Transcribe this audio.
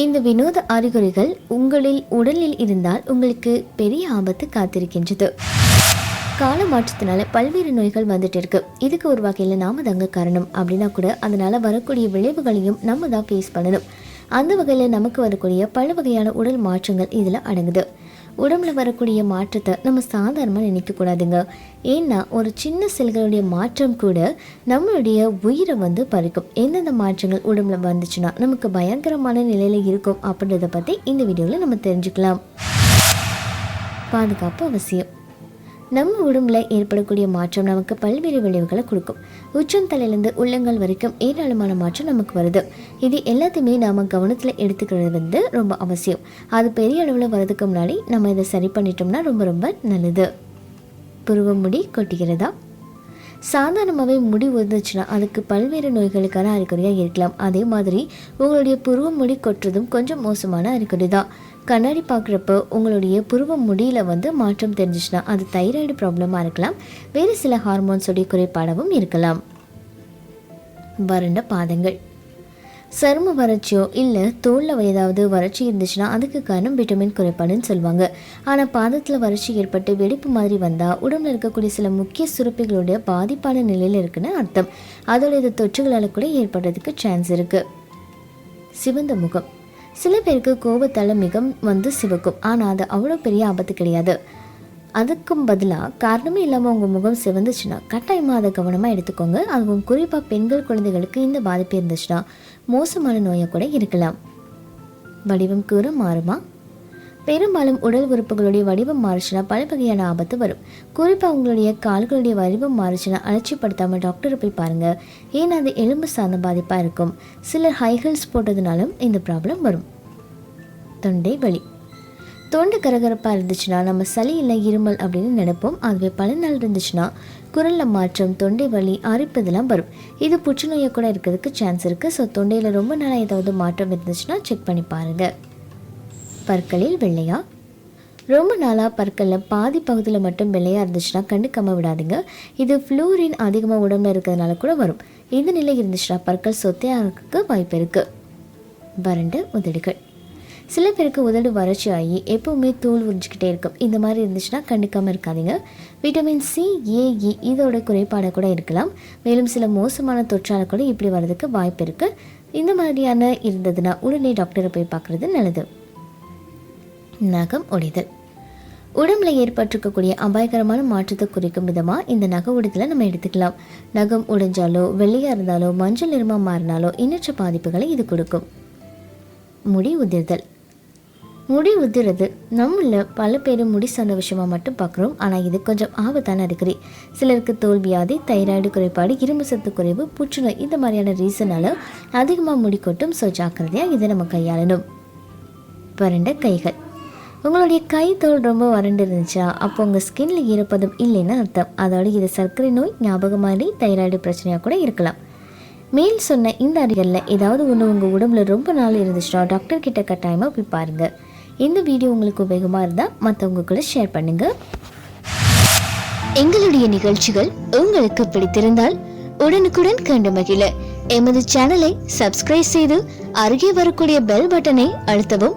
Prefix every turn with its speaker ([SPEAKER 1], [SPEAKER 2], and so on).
[SPEAKER 1] இந்த வினோத அறிகுறிகள் உங்களில் உடலில் இருந்தால் உங்களுக்கு பெரிய ஆபத்து காத்திருக்கின்றது. கால மாற்றத்தினால பல்வேறு நோய்கள் வந்துட்டு இருக்கு. இதுக்கு ஒரு வகையில் நாம தாங்க காரணம். அப்படின்னா கூட அதனால வரக்கூடிய விளைவுகளையும் நம்ம தான் ஃபேஸ் பண்ணணும். அந்த வகையில் நமக்கு வரக்கூடிய பல வகையான உடல் மாற்றங்கள் இதில் அடங்குது. உடம்புல வரக்கூடிய மாற்றத்தை நம்ம சாதாரணமாக நினைக்கக்கூடாதுங்க ஏன்னா ஒரு சின்ன செல்களுடைய மாற்றம் கூட நம்மளுடைய உயிரை வந்து பறிக்கும். எந்தெந்த மாற்றங்கள் உடம்புல வந்துச்சுன்னா நமக்கு பயங்கரமான நிலையில் இருக்கும் அப்படின்றத பற்றி இந்த வீடியோவில் நம்ம தெரிஞ்சுக்கலாம். பாதுகாப்பு அவசியம். நம்ம உடம்புல ஏற்படக்கூடிய மாற்றம் நமக்கு பல்வேறு விளைவுகளை கொடுக்கும். உச்சம் தலையிலிருந்து உள்ளங்கள் வரைக்கும் ஏராளமான மாற்றம் நமக்கு வருது. இது எல்லாத்தையுமே நாம் கவனத்தில் எடுத்துக்கிறது வந்து ரொம்ப அவசியம். அது பெரிய அளவில் வரதுக்கு முன்னாடி நம்ம இதை சரி பண்ணிட்டோம்னா ரொம்ப ரொம்ப நல்லது. புருவ முடி கொட்டுகிறதா? சாதாரணமாகவே முடி உதிர்ந்துச்சுன்னா அதுக்கு பல்வேறு நோய்களுக்கான அறிகுறியாக இருக்கலாம். அதே மாதிரி உங்களுடைய புருவ முடி கொட்டுறதும் கொஞ்சம் மோசமான அறிகுறி தான் கண்ணாடி பார்க்குறப்போ உங்களுடைய புருவ முடியில் வந்து மாற்றம் தெரிஞ்சிச்சுன்னா அது தைராய்டு ப்ராப்ளமாக இருக்கலாம். வேறு சில ஹார்மோன்ஸுடைய குறைபாடவும் இருக்கலாம். வறண்ட பாதங்கள். சரும வறட்சியோ இல்லை தோலில் ஏதாவது வறட்சி இருந்துச்சுன்னா அதுக்கு காரணம் விட்டமின் குறைபாடுன்னு சொல்லுவாங்க. ஆனால் பாதத்தில் வறட்சி ஏற்பட்டு வெடிப்பு மாதிரி வந்தால் உடம்புல இருக்கக்கூடிய சில முக்கிய சுரப்பிகளுடைய பாதிப்பான நிலையில் இருக்குன்னு அர்த்தம். அதோட இது தொற்றுகளால் கூட ஏற்படுறதுக்கு சான்ஸ் இருக்குது சிவந்த முகம். சில பேருக்கு கோபத்தால் மிகம் வந்து சிவக்கும். ஆனால் அது அவ்வளோ பெரிய ஆபத்து கிடையாது. அதுக்கும் பதிலாக காரணமே இல்லாமல் உங்கள் முகம் சிவந்துச்சுன்னா கட்டாயமாக அதை கவனமாக எடுத்துக்கோங்க. அதுவும் குறிப்பாக பெண்கள் குழந்தைகளுக்கு இந்த பாதிப்பு இருந்துச்சுன்னா மோசமான நோயை கூட இருக்கலாம். வடிவம் கூற மாறுமா? பெரும்பாலும் உடல் உறுப்புகளுடைய வடிவம் மாறுச்சுன்னா பல வகையான ஆபத்து வரும். குறிப்பாக உங்களுடைய கால்களுடைய வடிவம் மாறுச்சுன்னா அலட்சியப்படுத்தாமல் டாக்டரை போய் பாருங்கள் ஏன்னா அது எலும்பு சார்ந்த பாதிப்பாக இருக்கும். சிலர் ஹைஹில்ஸ் போட்டதுனாலும் இந்த ப்ராப்ளம் வரும். தொண்டை வலி. தொண்டை கரகரப்பாக இருந்துச்சுன்னா நம்ம சளி இல்லை இருமல் அப்படின்னு நினைப்போம். அதுவே பல நாள் இருந்துச்சுன்னா குரலில் மாற்றம் தொண்டை வலி அரிப்பதெல்லாம் வரும். இது புற்றுநோயை கூட இருக்கிறதுக்கு சான்ஸ் இருக்குது ஸோ தொண்டையில் ரொம்ப நாளாக ஏதாவது மாற்றம் இருந்துச்சுன்னா செக் பண்ணி பாருங்கள் பற்களில் வெள்ளையா? ரொம்ப நாளாக பற்களில் பாதி பகுதியில் மட்டும் வெள்ளையாக இருந்துச்சுன்னா கண்டுக்காமல் விடாதீங்க. இது ஃப்ளூரின் அதிகமாக உடம்புல இருக்கிறதுனால கூட வரும். இந்த நிலை இருந்துச்சுன்னா பற்கள் சொத்தையாக வாய்ப்பு இருக்குது வறண்டு உதடுகள். சில பேருக்கு உதடு வறட்சி ஆகி எப்போவுமே தூள் உறிஞ்சிக்கிட்டே இருக்கும். இந்த மாதிரி இருந்துச்சுன்னா கண்டுக்காமல் இருக்காதீங்க. விட்டமின் சி ஏஇ இதோட குறைபாடாக கூட இருக்கலாம். மேலும் சில மோசமான தொற்றால் கூட இப்படி வர்றதுக்கு வாய்ப்பு இருக்குது இந்த மாதிரியான இருந்ததுன்னா உடனே டாக்டரை போய் பார்க்குறது நல்லது. நகம் ஒடிதல் உடம்புல ஏற்பட்டிருக்கக்கூடிய அபாயகரமான மாற்றத்தை குறிக்கும் விதமாக இந்த நகை உடைதலை நம்ம எடுத்துக்கலாம். நகம் உடைஞ்சாலோ வெள்ளையாக இருந்தாலோ மஞ்சள் நிறமாக மாறினாலோ எண்ணற்ற பாதிப்புகளை இது கொடுக்கும். முடி உதிர்தல். முடி உதிர்றது நம்மள பல பேர் முடி சார்ந்த விஷயமா மட்டும் பார்க்குறோம் ஆனால் இது கொஞ்சம் ஆபத்தான அறிகுறி. சிலருக்கு தோல்வியாதி தைராய்டு குறைபாடு இரும்பு சத்து குறைவு புற்றுநோய் இந்த மாதிரியான ரீசனால் அதிகமாக முடி கொட்டும். ஸோ ஜாக்கிரதையாக இதை நம்ம கையாளணும். வறண்ட கைகள். உங்களுடைய கை தோல் ரொம்ப வறண்டு இருந்துச்சா? அப்போ உங்கள் ஸ்கின்ல ஈரப்பதம் இல்லைன்னு அர்த்தம். அதோட இது சர்க்கரை நோய் ஞாபகமாரி தைராய்டு பிரச்சனையாக கூட இருக்கலாம். மேல் சொன்ன இந்த அறிகளில் ஏதாவது ஒன்று உங்கள் உடம்புல ரொம்ப நாள் இருந்துச்சுன்னா டாக்டர் கிட்ட கட்டாயமாக போய் பாருங்கள் இந்த வீடியோ உங்களுக்கு உபயோகமாக இருந்தால் மற்றவங்க கூட ஷேர் பண்ணுங்கள் எங்களுடைய நிகழ்ச்சிகள் உங்களுக்கு பிடித்திருந்தால் உடனுக்குடன் கண்டு மகிழ. எமது சேனலை சப்ஸ்கிரைப் செய்து அருகே வரக்கூடிய பெல் பட்டனை அழுத்தவும்